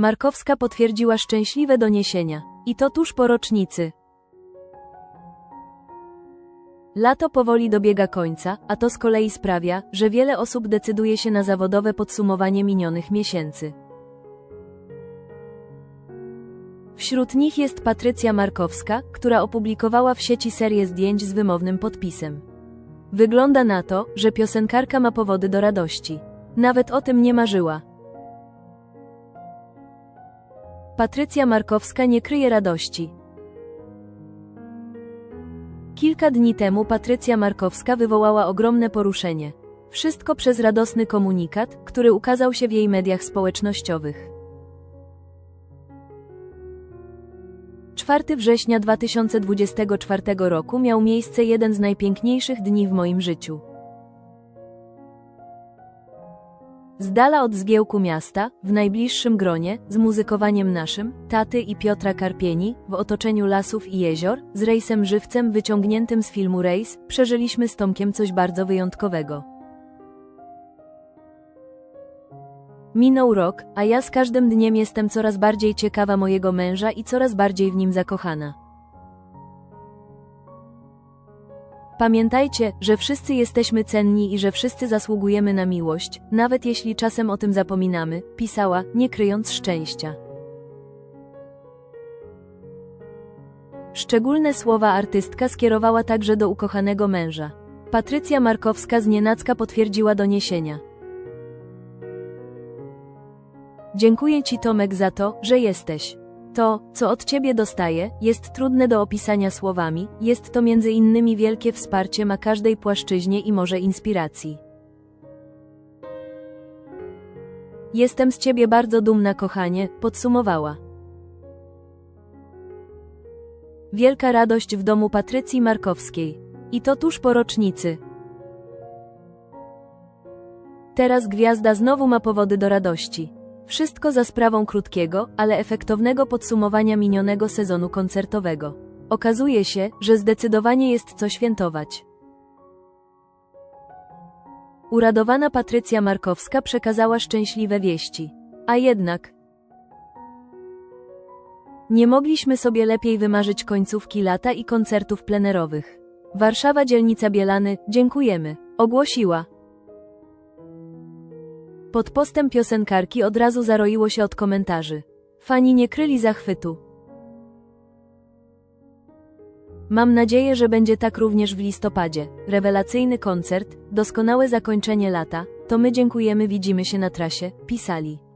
Markowska potwierdziła szczęśliwe doniesienia. I to tuż po rocznicy. Lato powoli dobiega końca, a to z kolei sprawia, że wiele osób decyduje się na zawodowe podsumowanie minionych miesięcy. Wśród nich jest Patrycja Markowska, która opublikowała w sieci serię zdjęć z wymownym podpisem. Wygląda na to, że piosenkarka ma powody do radości. Nawet o tym nie marzyła. Patrycja Markowska nie kryje radości. Kilka dni temu Patrycja Markowska wywołała ogromne poruszenie. Wszystko przez radosny komunikat, który ukazał się w jej mediach społecznościowych. 4 września 2024 roku miał miejsce jeden z najpiękniejszych dni w moim życiu. Z dala od zgiełku miasta, w najbliższym gronie, z muzykowaniem naszym, taty i Piotra Karpieni, w otoczeniu lasów i jezior, z rejsem żywcem wyciągniętym z filmu Rejs, przeżyliśmy z Tomkiem coś bardzo wyjątkowego. Minął rok, a ja z każdym dniem jestem coraz bardziej ciekawa mojego męża i coraz bardziej w nim zakochana. Pamiętajcie, że wszyscy jesteśmy cenni i że wszyscy zasługujemy na miłość, nawet jeśli czasem o tym zapominamy, pisała, nie kryjąc szczęścia. Szczególne słowa artystka skierowała także do ukochanego męża. Patrycja Markowska z Nienacka potwierdziła doniesienia. Dziękuję Ci Tomek za to, że jesteś. To, co od Ciebie dostaję, jest trudne do opisania słowami, jest to między innymi wielkie wsparcie ma każdej płaszczyźnie i może inspiracji. Jestem z Ciebie bardzo dumna kochanie, podsumowała. Wielka radość w domu Patrycji Markowskiej. I to tuż po rocznicy. Teraz gwiazda znowu ma powody do radości. Wszystko za sprawą krótkiego, ale efektownego podsumowania minionego sezonu koncertowego. Okazuje się, że zdecydowanie jest co świętować. Uradowana Patrycja Markowska przekazała szczęśliwe wieści. A jednak. Nie mogliśmy sobie lepiej wymarzyć końcówki lata i koncertów plenerowych. Warszawa dzielnica Bielany, dziękujemy, ogłosiła. Pod postem piosenkarki od razu zaroiło się od komentarzy. Fani nie kryli zachwytu. Mam nadzieję, że będzie tak również w listopadzie. Rewelacyjny koncert, doskonałe zakończenie lata. To my dziękujemy, widzimy się na trasie, pisali.